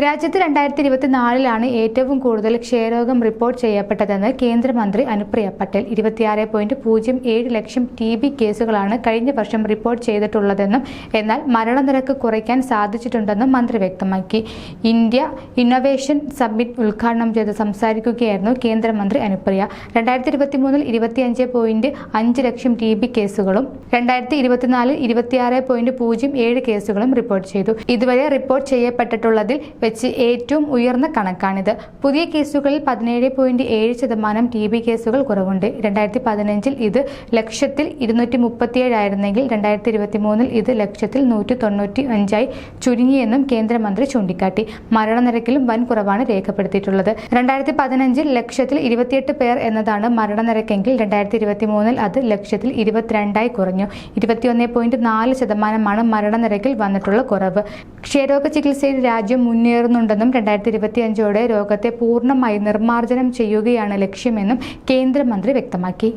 രാജ്യത്ത് രണ്ടായിരത്തി ഇരുപത്തിനാലിലാണ് ഏറ്റവും കൂടുതൽ ക്ഷയരോഗം റിപ്പോർട്ട് ചെയ്യപ്പെട്ടതെന്ന് കേന്ദ്രമന്ത്രി അനുപ്രിയ പട്ടേൽ. ഇരുപത്തിയാറ് പോയിന്റ് പൂജ്യം ഏഴ് ലക്ഷം ടി ബി കേസുകളാണ് കഴിഞ്ഞ വർഷം റിപ്പോർട്ട് ചെയ്തിട്ടുള്ളതെന്നും എന്നാൽ മരണനിരക്ക് കുറയ്ക്കാൻ സാധിച്ചിട്ടുണ്ടെന്നും മന്ത്രി വ്യക്തമാക്കി. ഇന്ത്യ ഇന്നൊവേഷൻ സമ്മിറ്റ് ഉദ്ഘാടനം ചെയ്ത് സംസാരിക്കുകയായിരുന്നു കേന്ദ്രമന്ത്രി അനുപ്രിയ. രണ്ടായിരത്തി ഇരുപത്തിമൂന്നിൽ ഇരുപത്തിയഞ്ച് പോയിന്റ് അഞ്ച് ലക്ഷം ടി ബി കേസുകളും രണ്ടായിരത്തി ഇരുപത്തിനാലിൽ ഇരുപത്തിയാറ് പോയിന്റ് പൂജ്യം ഏഴ് കേസുകളും റിപ്പോർട്ട് ചെയ്തു. ഇതുവരെ റിപ്പോർട്ട് ചെയ്യപ്പെട്ടിട്ടുള്ളതിൽ വെച്ച് ഏറ്റവും ഉയർന്ന കണക്കാണിത്. പുതിയ കേസുകളിൽ പതിനേഴ് പോയിന്റ് ഏഴ് ശതമാനം ടി ബി കേസുകൾ കുറവുണ്ട്. രണ്ടായിരത്തി പതിനഞ്ചിൽ ഇത് ലക്ഷത്തിൽ ഇരുന്നൂറ്റി മുപ്പത്തിയേഴായിരുന്നെങ്കിൽ രണ്ടായിരത്തി ഇരുപത്തി മൂന്നിൽ ഇത് ലക്ഷത്തിൽ നൂറ്റി തൊണ്ണൂറ്റി അഞ്ചായി ചുരുങ്ങിയെന്നും കേന്ദ്രമന്ത്രി ചൂണ്ടിക്കാട്ടി. മരണനിരക്കിലും വൻ കുറവാണ് രേഖപ്പെടുത്തിയിട്ടുള്ളത്. രണ്ടായിരത്തി പതിനഞ്ചിൽ ലക്ഷത്തിൽ ഇരുപത്തിയെട്ട് പേർ എന്നതാണ് മരണനിരക്കെങ്കിൽ രണ്ടായിരത്തി ഇരുപത്തി മൂന്നിൽ അത് ലക്ഷത്തിൽ ഇരുപത്തിരണ്ടായി കുറഞ്ഞു. ഇരുപത്തിയൊന്ന് പോയിന്റ് നാല് ശതമാനമാണ് മരണനിരക്കിൽ വന്നിട്ടുള്ള കുറവ്. ക്ഷയരോഗ ചികിത്സയിൽ രാജ്യം മുന്നേറുന്നുണ്ടെന്നും രണ്ടായിരത്തി ഇരുപത്തിയഞ്ചോടെ രോഗത്തെ പൂർണമായി നിർമ്മാർജനം ചെയ്യുകയാണ് ലക്ഷ്യമെന്നും കേന്ദ്രമന്ത്രി വ്യക്തമാക്കി.